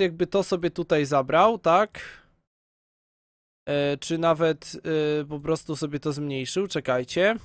jakby to sobie tutaj zabrał, tak? E, czy nawet e, po prostu sobie to zmniejszył, czekajcie.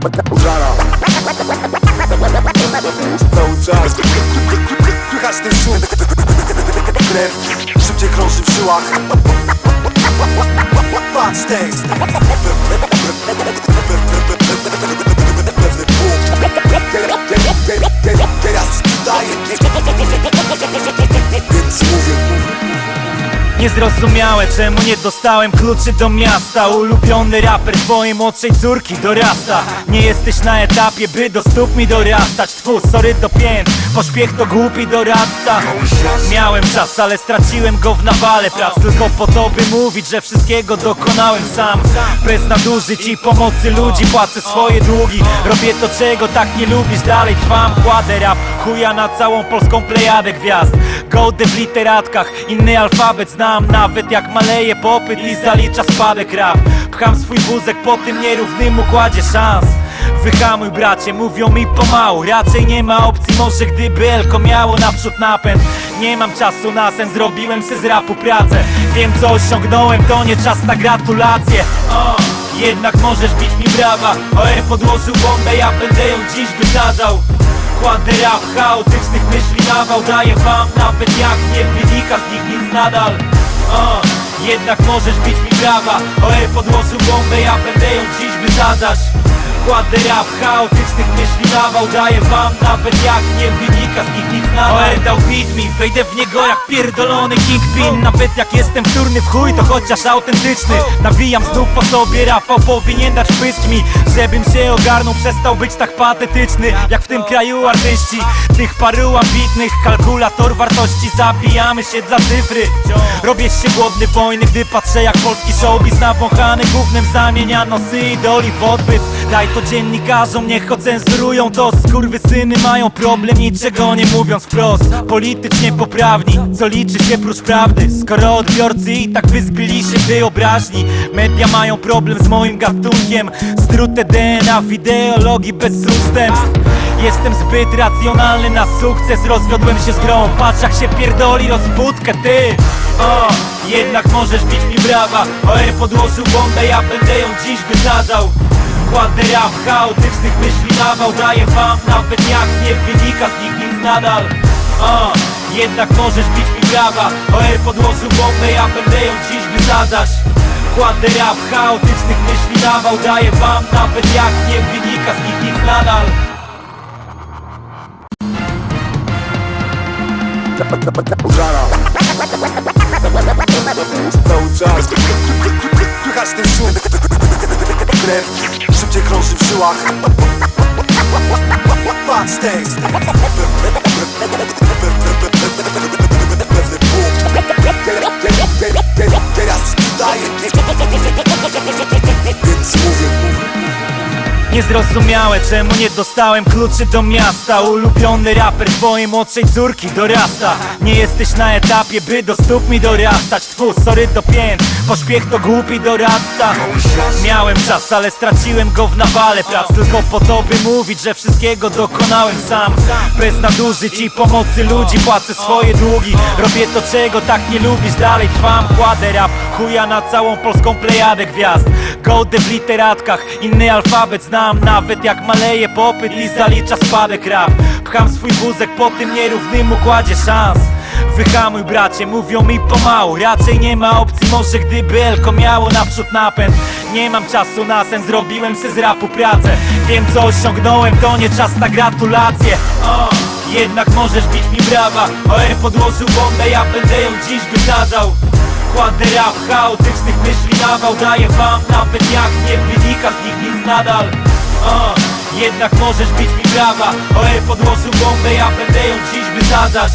Żara Cały czas Słychać ten szum Krew szybciej krąży w żyłach Patrz tekst Pewny punkt Teraz tutaj Niezrozumiałe, czemu nie dostałem kluczy do miasta. Ulubiony raper twojej młodszej córki dorasta. Nie jesteś na etapie, by do stóp mi dorastać. Tfu, sorry do pięt, pośpiech to głupi doradca. Miałem czas, ale straciłem go w nawale prac. Tylko po to, by mówić, że wszystkiego dokonałem sam. Bez nadużyć i pomocy ludzi płacę swoje długi. Robię to, czego tak nie lubisz, dalej trwam Kładę rap, chuja na całą polską plejadę gwiazd. Gołdę w literatkach, inny alfabet znam Nawet jak maleje popyt i zalicza spadek rap. Pcham swój wózek po tym nierównym układzie szans. Wyhamuj bracie, mówią mi pomału. Raczej nie ma opcji, może gdyby Elko miało naprzód napęd. Nie mam czasu na sen, zrobiłem se z rapu pracę. Wiem co osiągnąłem, to nie czas na gratulacje. Jednak możesz bić mi brawa. OR podłożył bombę, ja będę ją dziś wysadzał. Kładę rap chaotycznych myśli nawał. Daję wam nawet jak nie wynika z nich nic nadal Jednak możesz bić mi brawa OR podłożył bombę, ja będę ją dziś wysadzać Kładę rap chaotycznych myśli nawał Daję wam nawet jak nie wynika z nich nic nadal OR dał beat mi, wejdę w niego jak pierdolony kingpin. Nawet jak jestem wtórny w chuj, to chociaż autentyczny. Nawijam znów po sobie, Rafał powinien dać pysk mi Żebym się ogarnął, przestał być tak patetyczny Jak w tym kraju artyści, tych paru ambitnych Kalkulator wartości, zabijamy się dla cyfry. Robię się głodny wojny, gdy patrzę jak polski showbiz Nawąchany gównem zamienia nosy idoli w odbyt Daj to dziennikarzom, niech ocenzurują to Skurwysyny mają problem, niczego nie mówiąc wprost. Politycznie poprawni, co liczy się prócz prawdy. Skoro odbiorcy i tak wyzbyli się wyobraźni. Media mają problem z moim gatunkiem. Strute DNA w ideologii bez ustępstw. Jestem zbyt racjonalny na sukces Rozwiodłem się z grą, patrz jak się pierdoli rozwódkę, ty. O, jednak możesz bić mi brawa. OR podłożył bombę, ja będę ją dziś wysadzał Kładę rap chaotycznych myśli nawał. Daję wam nawet jak nie wynika z nich nic nadal. O, Jednak możesz bić mi brawa OR podłożył bombę, ja będę ją dziś wysadzać. Kładę rap chaotycznych myśli nawał. Daję wam nawet jak nie wynika z nich nic nadal. Cały czas. Słychać ten szum. Krew krąży w żyłach. Patrz tekst Pewny punkt. Teraz tutaj Więc mówię Niezrozumiałe, czemu nie dostałem kluczy do miasta. Ulubiony raper twojej młodszej córki dorasta. Nie jesteś na etapie, by do stóp mi dorastać. Tfu, sorry do pięt, pośpiech to głupi doradca. Miałem czas, ale straciłem go w nawale prac. Tylko po to, by mówić, że wszystkiego dokonałem sam. Bez nadużyć i pomocy ludzi płacę swoje długi. Robię to, czego tak nie lubisz, dalej trwam Kładę rap, chuja na całą polską plejadę gwiazd. Gołdę w literatkach, inny alfabet znam Nawet jak maleje popyt i zalicza spadek rap. Pcham swój wózek po tym nierównym układzie szans. Wyhamuj bracie, mówią mi pomału. Raczej nie ma opcji, może gdyby Elko miało naprzód napęd. Nie mam czasu na sen, zrobiłem se z rapu pracę. Wiem co osiągnąłem, to nie czas na gratulacje. Jednak możesz bić mi brawa. OR podłożył bombę, ja będę ją dziś wysadzał. Kładę rap chaotycznych myśli nawał. Daję wam nawet jak nie wynika z nich nic nadal Jednak możesz bić mi brawa. OR podłożył bombę, ja będę ją dziś wysadzać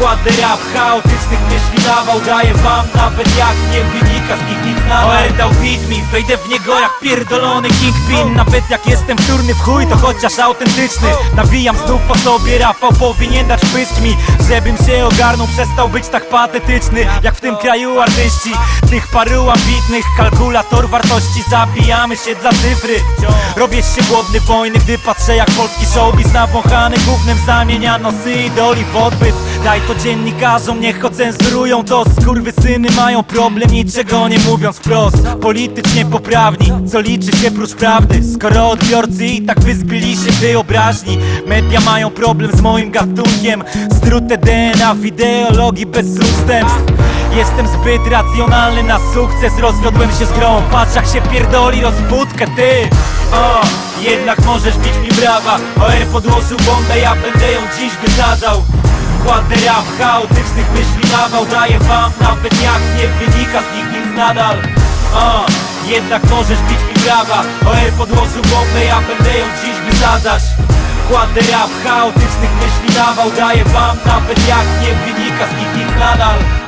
Kładę rap chaotycznych myśli nawał Daję wam nawet jak nie wynika z nich nic nadal OR dał beat mi, wejdę w niego jak pierdolony kingpin. Nawet jak jestem wtórny w chuj, to chociaż autentyczny. Nawijam znów po sobie, Rafał powinien dać pysk mi Żebym się ogarnął, przestał być tak patetyczny Jak w tym kraju artyści, tych paru ambitnych Kalkulator wartości, zabijamy się dla cyfry. Robię się głodny wojny, gdy patrzę jak polski showbiz Nawąchany gównem zamienia nosy idoli w odbyt Daj to dziennikarzom, niech ocenzurują to Skurwysyny mają problem, niczego nie mówiąc wprost. Politycznie poprawni, co liczy się prócz prawdy. Skoro odbiorcy i tak wyzbyli się wyobraźni. Media mają problem z moim gatunkiem. Strute DNA w ideologii bez ustępstw. Jestem zbyt racjonalny na sukces Rozwiodłem się z grą, patrz jak się pierdoli rozwódkę, ty! O, Jednak możesz bić mi brawa. OR podłożył bombę, ja będę ją dziś wysadzał Kładę rap chaotycznych myśli nawał Daję wam nawet jak nie wynika z nich nic nadal. O, Jednak możesz bić mi brawa OR podłożył bombę, ja będę ją dziś wysadzać. Kładę rap chaotycznych myśli nawał Daję wam nawet jak nie wynika z nich nic nadal